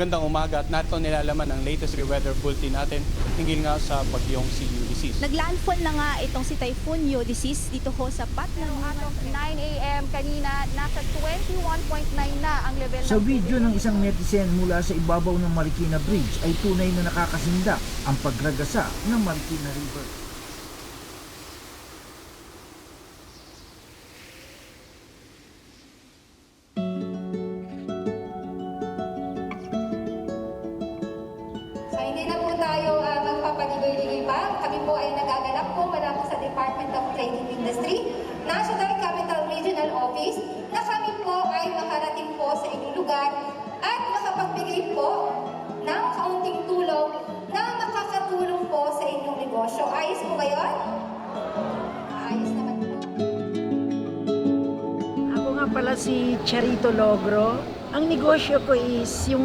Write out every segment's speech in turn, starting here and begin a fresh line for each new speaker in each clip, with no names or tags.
Magandang umaga at narito nilalaman ang latest weather bulletin natin hinggil nga sa bagyong si Ulysses.
Naglandfall na nga itong si Typhoon Ulysses dito ho sa Patna.
Of 9 a.m. kanina, nasa 21.9 na ang level
Sa
ng
video ng isang netizen mula sa ibabaw ng Marikina Bridge ay tunay na nakakasinda ang pagragasa ng Marikina River.
Department of Trade and Industry, National Capital Regional Office, na kami po ay makarating po sa inyong lugar at makapagbigay po ng kaunting tulong na makakatulong po sa inyong negosyo. Ayos po ba yun? Ayos naman po.
Ako nga pala si Charito Logro. Ang negosyo ko is yung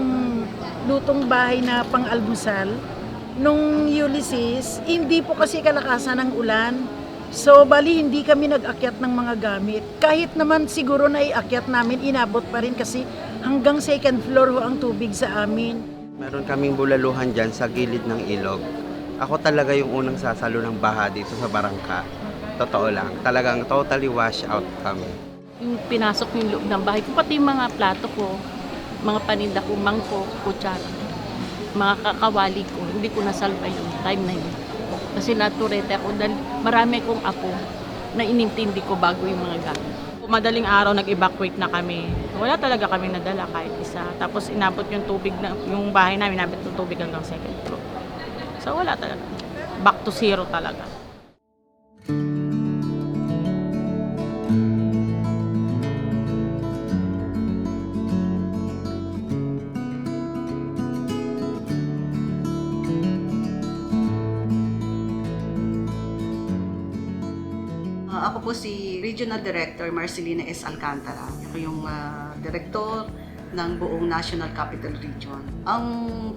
lutong bahay na pang-almusal. Nung Ulysses, hindi po kasi kalakasan ng ulan. So, bali hindi kami nag-akyat ng mga gamit. Kahit naman siguro na iakyat namin, inabot pa rin kasi hanggang second floor ho ang tubig sa amin.
Meron kaming bulaluhan dyan sa gilid ng ilog. Ako talaga yung unang sasalo ng baha dito sa barangka. Totoo lang. Talagang totally wash out kami.
yung pinasok yung loob ng bahay ko, pati yung mga plato ko, mga paninda ko, mangkok, kutsara, mga kakawali ko, hindi ko nasalba yung time na yun. Kasi naturete ako dahil marami kong apo na inintindi ko bago yung mga gamit.
Madaling araw nag-evacuate na kami. Wala talaga kami nadala kahit isa. Tapos inabot yung tubig na yung bahay namin inabot yung tubig hanggang second floor. So wala talaga. Back to zero talaga.
Ah, ako po si Regional Director Marcelina S. Alcantara. Ako yung ah, Director ng buong National Capital Region. Ang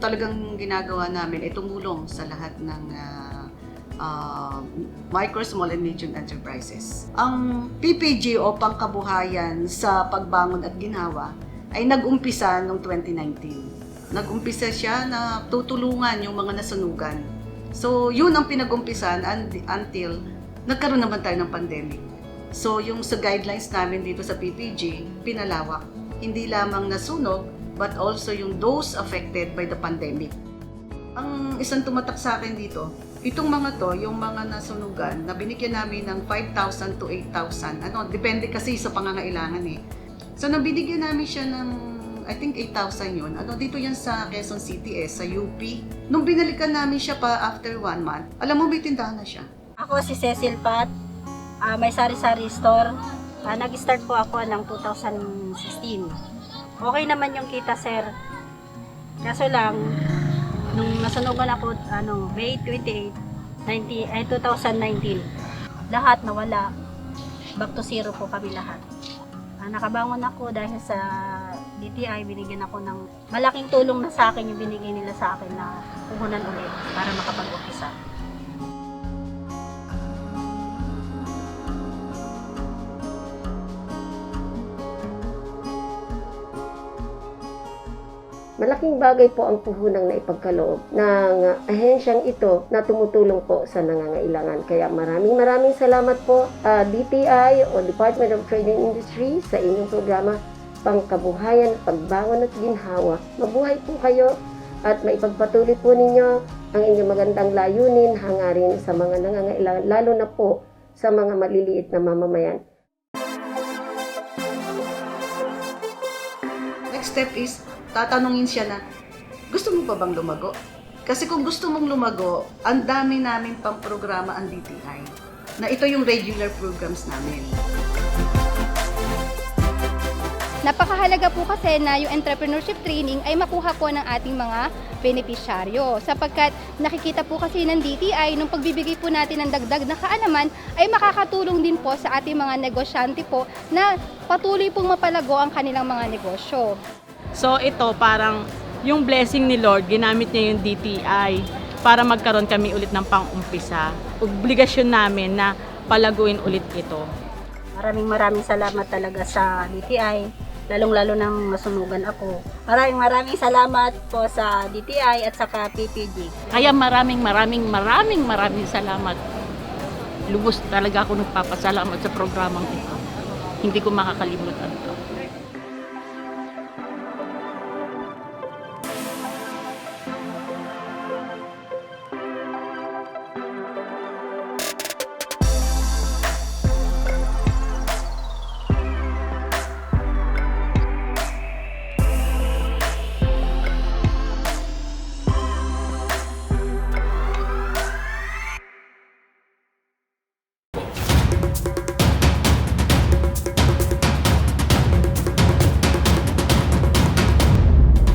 talagang ginagawa namin ay tumulong sa lahat ng ah, ah, micro, small, and medium enterprises. Ang PPG o Pangkabuhayan sa Pagbangon at Ginhawa ay nag-umpisa noong 2019. Nag-umpisa siya na tutulungan yung mga nasunugan. So, yun ang pinag-umpisan un- until nagkaroon naman tayo ng pandemic. So, yung sa guidelines namin dito sa PPG, pinalawak. Hindi lamang nasunog, but also yung those affected by the pandemic. Ang isang tumatak sa akin dito, itong mga to, yung mga nasunugan, na binigyan namin ng 5,000 to 8,000. Ano, depende kasi sa pangangailangan eh. So, nang binigyan namin siya ng I think 8,000 yun. Ano, dito yan sa Quezon City eh, sa UP. Nung binalikan namin siya pa after one month, alam mo, may tindahan na siya.
Ako si Cecil Pat, ah, may sari-sari store. Ah, nag-start po ako ng 2016. Okay naman yung kita, sir. Kaso lang, nung nasunugan ako, ano, May 28, 90, ay 2019, lahat nawala. Back to zero po kami lahat. Ah, nakabangon ako dahil sa DTI, binigyan ako ng malaking tulong na sa akin yung binigay nila sa akin na puhunan ulit para makapag-umpisa.
Malaking bagay po ang puhunang na ipagkaloob ng ahensyang ito na tumutulong po sa nangangailangan. Kaya maraming maraming salamat po ah, DTI o Department of Trade and Industry sa inyong programa Pangkabuhayan, Pagbangon at Ginhawa. Mabuhay po kayo at maipagpatuloy po ninyo ang inyong magandang layunin, hangarin sa mga nangangailangan, lalo na po sa mga maliliit na mamamayan.
Next step is, tatanungin siya na, gusto mo pa bang lumago? Kasi kung gusto mong lumago, ang dami namin pang programa ang DTI. Na ito yung regular programs namin.
Napakahalaga po kasi na yung entrepreneurship training ay makuha po ng ating mga benepisyaryo sapagkat nakikita po kasi ng DTI nung pagbibigay po natin ng dagdag na kaalaman ay makakatulong din po sa ating mga negosyante po na patuloy pong mapalago ang kanilang mga negosyo.
So ito parang yung blessing ni Lord, ginamit niya yung DTI para magkaroon kami ulit ng pang-umpisa. Obligasyon namin na palaguin ulit ito.
Maraming maraming salamat talaga sa DTI lalong-lalo nang masunugan ako. Maraming maraming salamat po sa DTI at saka PPG.
Kaya maraming maraming maraming maraming salamat. Lubos talaga ako nagpapasalamat sa programang ito. Hindi ko makakalimutan to.